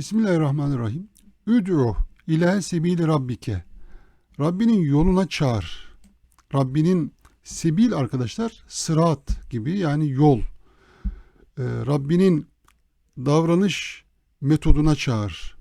Bismillahirrahmanirrahim. Üd'u ila sebili rabbike. Rabbinin yoluna çağır. Rabbinin sebil arkadaşlar sırat gibi yani yol. Ee, Rabbinin davranış metoduna çağır.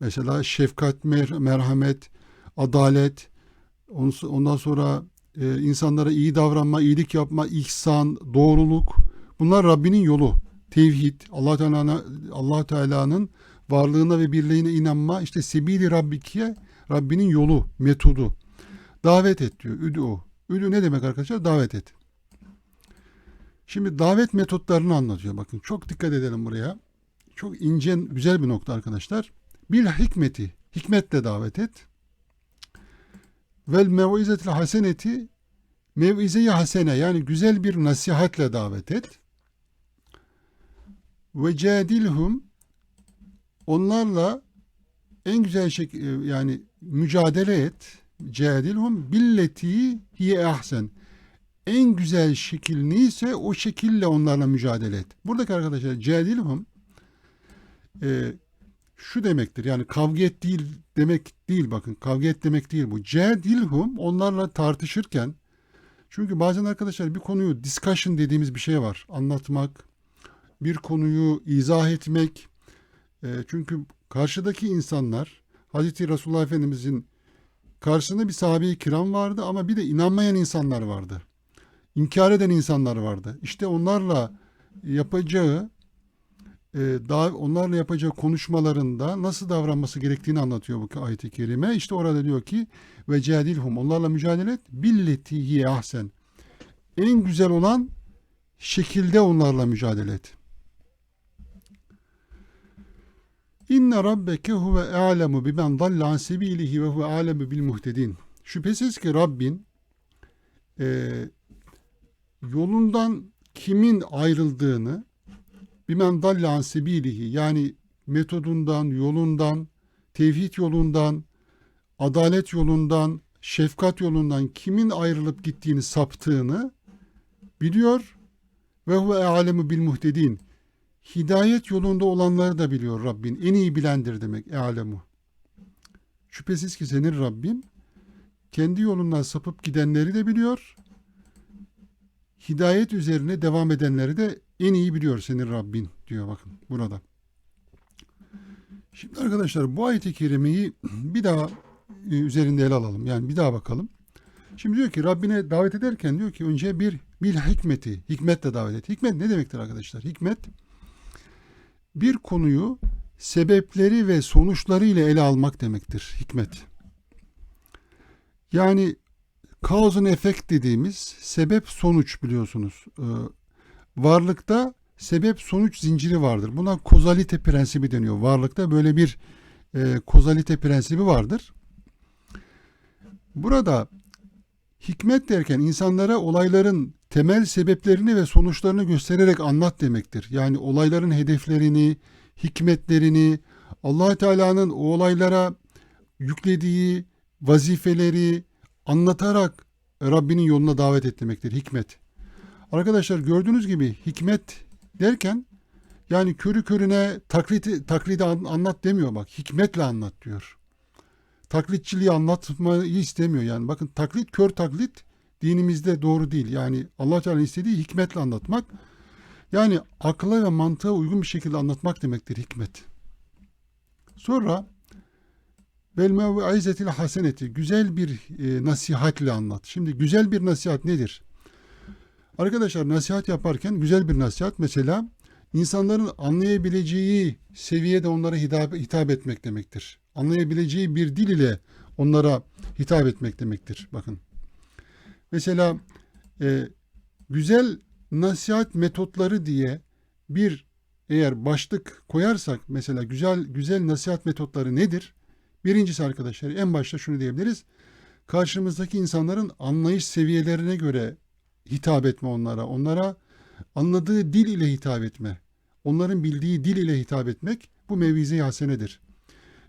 Mesela şefkat, mer- merhamet, adalet, on- ondan sonra e, insanlara iyi davranma, iyilik yapma, ihsan, doğruluk. Bunlar Rabbinin yolu. Tevhid, Allah Teala'nın Allah Teala'nın varlığına ve birliğine inanma. işte sebili rabbike Rabbinin yolu, metodu. Davet et diyor. Üdü Üdü ne demek arkadaşlar? Davet et. Şimdi davet metotlarını anlatıyor. Bakın çok dikkat edelim buraya. Çok ince, güzel bir nokta arkadaşlar. Bil hikmeti. Hikmetle davet et. Vel mevizetil haseneti mevize-i hasene yani güzel bir nasihatle davet et. Ve cadilhum onlarla en güzel şekilde yani mücadele et. Cadilhum billeti hiye ahsen. En güzel şekil neyse o şekille onlarla mücadele et. Buradaki arkadaşlar cadilhum e, şu demektir. Yani kavga et değil demek değil bakın. Kavga et demek değil bu. Cadilhum onlarla tartışırken çünkü bazen arkadaşlar bir konuyu discussion dediğimiz bir şey var. Anlatmak, bir konuyu izah etmek. E, çünkü karşıdaki insanlar Hazreti Resulullah Efendimizin karşısında bir sahabe-i kiram vardı ama bir de inanmayan insanlar vardı. İnkar eden insanlar vardı. İşte onlarla yapacağı e, daha onlarla yapacağı konuşmalarında nasıl davranması gerektiğini anlatıyor bu ayet-i kerime. İşte orada diyor ki ve cadilhum onlarla mücadele et billeti ahsen. En güzel olan şekilde onlarla mücadele et. İnne rabbeke huve a'lemu bimen dalle an sebilihi ve huve a'lemu bil muhtedin. Şüphesiz ki Rabbin e, yolundan kimin ayrıldığını bimen dalle an sebilihi yani metodundan, yolundan, tevhid yolundan, adalet yolundan, şefkat yolundan kimin ayrılıp gittiğini, saptığını biliyor ve huve alemu bil muhtedin. Hidayet yolunda olanları da biliyor Rabbin. En iyi bilendir demek alemu. Şüphesiz ki senin Rabbin kendi yolundan sapıp gidenleri de biliyor. Hidayet üzerine devam edenleri de en iyi biliyor senin Rabbin diyor bakın burada. Şimdi arkadaşlar bu ayet-i kerimeyi bir daha e, üzerinde ele alalım. Yani bir daha bakalım. Şimdi diyor ki Rabbine davet ederken diyor ki önce bir bil hikmeti, hikmetle davet et. Hikmet ne demektir arkadaşlar? Hikmet bir konuyu sebepleri ve sonuçları ile ele almak demektir. Hikmet. Yani cause and effect dediğimiz sebep sonuç biliyorsunuz. Ee, varlıkta sebep sonuç zinciri vardır. Buna kozalite prensibi deniyor. Varlıkta böyle bir e, kozalite prensibi vardır. Burada hikmet derken insanlara olayların temel sebeplerini ve sonuçlarını göstererek anlat demektir. Yani olayların hedeflerini, hikmetlerini, allah Teala'nın o olaylara yüklediği vazifeleri anlatarak Rabbinin yoluna davet et hikmet. Arkadaşlar gördüğünüz gibi hikmet derken yani körü körüne taklidi, taklidi anlat demiyor bak. Hikmetle anlat diyor. Taklitçiliği anlatmayı istemiyor yani. Bakın taklit kör taklit dinimizde doğru değil. Yani Allah Teala istediği hikmetle anlatmak. Yani akla ve mantığa uygun bir şekilde anlatmak demektir hikmet. Sonra vel mev'izetil haseneti güzel bir e, nasihatle anlat. Şimdi güzel bir nasihat nedir? Arkadaşlar nasihat yaparken güzel bir nasihat mesela insanların anlayabileceği seviyede onlara hitap, hitap etmek demektir. Anlayabileceği bir dil ile onlara hitap etmek demektir. Bakın. Mesela e, güzel nasihat metotları diye bir eğer başlık koyarsak mesela güzel güzel nasihat metotları nedir? Birincisi arkadaşlar en başta şunu diyebiliriz. Karşımızdaki insanların anlayış seviyelerine göre hitap etme onlara. Onlara anladığı dil ile hitap etme. Onların bildiği dil ile hitap etmek bu mevize-i hasenedir.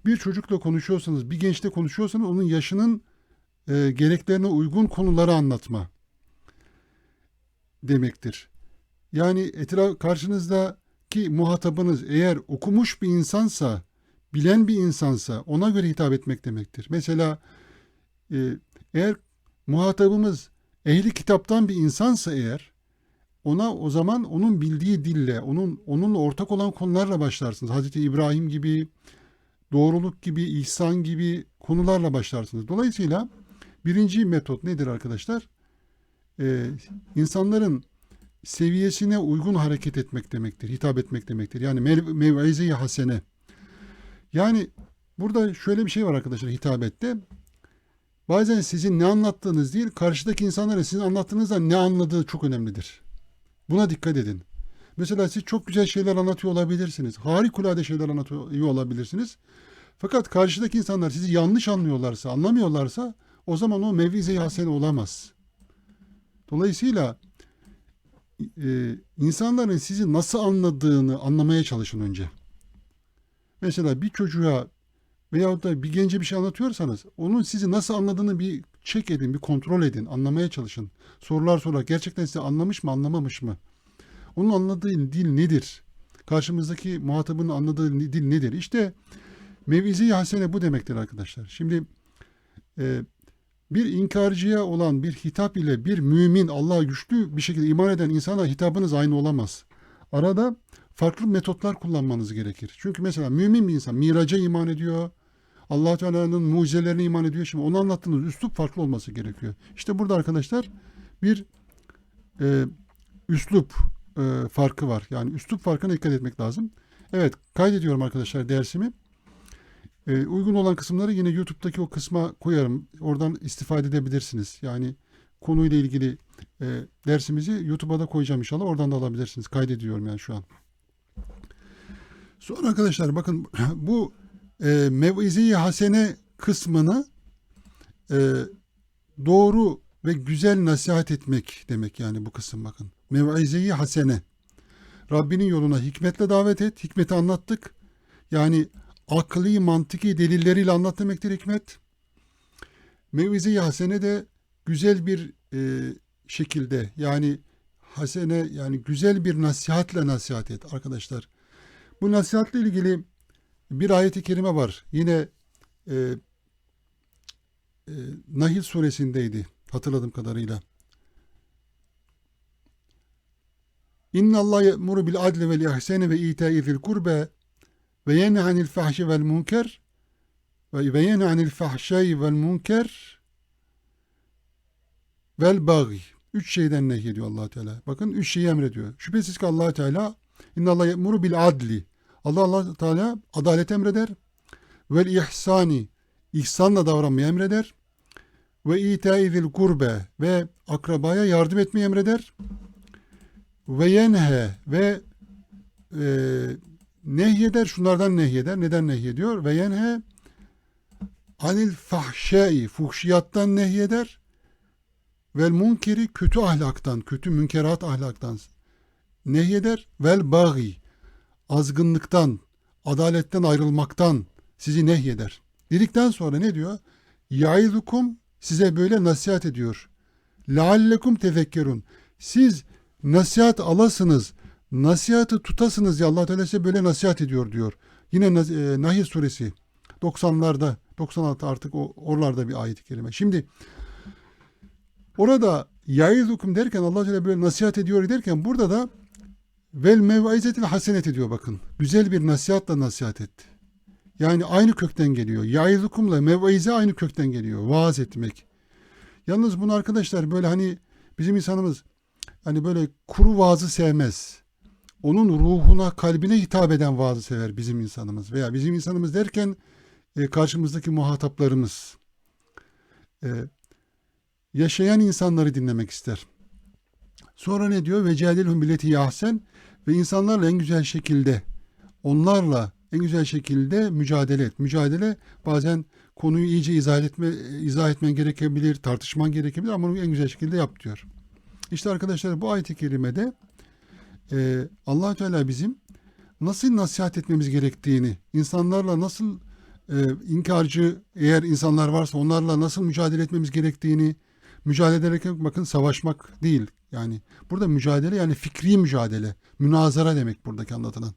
Bir çocukla konuşuyorsanız, bir gençle konuşuyorsanız onun yaşının e, gereklerine uygun konuları anlatma demektir. Yani etraf karşınızdaki muhatabınız eğer okumuş bir insansa bilen bir insansa ona göre hitap etmek demektir. Mesela e, eğer muhatabımız ehli kitaptan bir insansa eğer ona o zaman onun bildiği dille, onun onunla ortak olan konularla başlarsınız. Hazreti İbrahim gibi, doğruluk gibi, ihsan gibi konularla başlarsınız. Dolayısıyla birinci metot nedir arkadaşlar? Ee, insanların seviyesine uygun hareket etmek demektir, hitap etmek demektir. Yani mev- mev'ize-i hasene. Yani burada şöyle bir şey var arkadaşlar hitabette. Bazen sizin ne anlattığınız değil, karşıdaki insanların sizin anlattığınızda ne anladığı çok önemlidir. Buna dikkat edin. Mesela siz çok güzel şeyler anlatıyor olabilirsiniz. Harikulade şeyler anlatıyor olabilirsiniz. Fakat karşıdaki insanlar sizi yanlış anlıyorlarsa, anlamıyorlarsa o zaman o mevize-i hasene olamaz. Dolayısıyla e, insanların sizi nasıl anladığını anlamaya çalışın önce. Mesela bir çocuğa veyahut da bir gence bir şey anlatıyorsanız onun sizi nasıl anladığını bir check edin, bir kontrol edin, anlamaya çalışın. Sorular sorarak gerçekten sizi anlamış mı, anlamamış mı? Onun anladığı dil nedir? Karşımızdaki muhatabın anladığı dil nedir? İşte mevizi hasene bu demektir arkadaşlar. Şimdi e, bir inkarcıya olan bir hitap ile bir mümin Allah'a güçlü bir şekilde iman eden insana hitabınız aynı olamaz. Arada farklı metotlar kullanmanız gerekir. Çünkü mesela mümin bir insan miraca iman ediyor. allah Teala'nın mucizelerine iman ediyor. Şimdi onu anlattığınız üslup farklı olması gerekiyor. İşte burada arkadaşlar bir e, üslup e, farkı var. Yani üslup farkına dikkat etmek lazım. Evet kaydediyorum arkadaşlar dersimi. E, uygun olan kısımları yine YouTube'daki o kısma koyarım. Oradan istifade edebilirsiniz. Yani konuyla ilgili e, dersimizi YouTube'a da koyacağım inşallah. Oradan da alabilirsiniz. Kaydediyorum yani şu an. Sonra arkadaşlar bakın bu e, mevize-i hasene kısmını e, doğru ve güzel nasihat etmek demek yani bu kısım bakın. Mevize-i hasene. Rabbinin yoluna hikmetle davet et. Hikmeti anlattık. Yani akli, mantıki delilleriyle anlat demektir hikmet. Mevize-i hasene de güzel bir e, şekilde yani hasene yani güzel bir nasihatle nasihat et arkadaşlar. Bu nasihatle ilgili bir ayeti kerime var. Yine e, e, Nahil suresindeydi hatırladığım kadarıyla. İnna Allah ye'muru bil adli vel ihsani ve ita'i zil kurbe ve yenha anil fahşi vel munker ve yenha anil fahşai vel munker vel bagi. Üç şeyden nehyediyor allah Teala. Bakın üç şeyi emrediyor. Şüphesiz ki allah Teala inna Allah ye'muru bil adli. Allah allah Teala adalet emreder. Vel ihsani. ihsanla davranmayı emreder. Ve ita'i zil kurbe. Ve akrabaya yardım etmeyi emreder ve yenhe ve e, nehyeder şunlardan nehyeder. Neden nehyediyor? Ve yenhe anil fahşai fuhşiyattan nehyeder. Vel munkeri kötü ahlaktan, kötü münkerat ahlaktan nehyeder. Vel bagi azgınlıktan, adaletten ayrılmaktan sizi nehyeder. Dedikten sonra ne diyor? Yaizukum size böyle nasihat ediyor. Leallekum tefekkerun. Siz nasihat alasınız, nasihatı tutasınız ya Allah Teala size böyle nasihat ediyor diyor. Yine e, Nahil suresi 90'larda 96 artık o oralarda bir ayet-i kerime. Şimdi orada yaizukum derken Allah Teala böyle nasihat ediyor derken burada da vel mev'izetil hasenet ediyor bakın. Güzel bir nasihatla nasihat etti. Yani aynı kökten geliyor. Yaizukumla mev'ize aynı kökten geliyor. Vaaz etmek. Yalnız bunu arkadaşlar böyle hani bizim insanımız hani böyle kuru vaazı sevmez. Onun ruhuna, kalbine hitap eden vaazı sever bizim insanımız. Veya bizim insanımız derken e, karşımızdaki muhataplarımız. E, yaşayan insanları dinlemek ister. Sonra ne diyor? Ve cehdelhum billeti yahsen ve insanlarla en güzel şekilde onlarla en güzel şekilde mücadele et. Mücadele bazen konuyu iyice izah etme izah etmen gerekebilir, tartışman gerekebilir ama onu en güzel şekilde yap diyor. İşte arkadaşlar bu ayet-i kerimede e, allah Teala bizim nasıl nasihat etmemiz gerektiğini, insanlarla nasıl e, inkarcı eğer insanlar varsa onlarla nasıl mücadele etmemiz gerektiğini, mücadele ederken bakın savaşmak değil. Yani burada mücadele yani fikri mücadele, münazara demek buradaki anlatılan.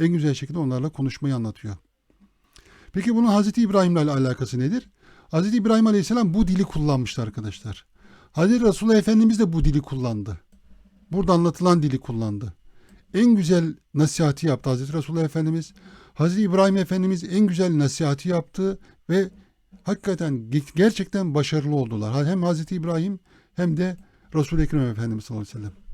En güzel şekilde onlarla konuşmayı anlatıyor. Peki bunun Hazreti İbrahim'le alakası nedir? Hazreti İbrahim Aleyhisselam bu dili kullanmıştı arkadaşlar. Hazreti Resulullah Efendimiz de bu dili kullandı. Burada anlatılan dili kullandı. En güzel nasihati yaptı Hazreti Resulullah Efendimiz. Hazreti İbrahim Efendimiz en güzel nasihati yaptı ve hakikaten ge- gerçekten başarılı oldular. Hem Hazreti İbrahim hem de Resul-i Ekrem Efendimiz sallallahu aleyhi ve sellem.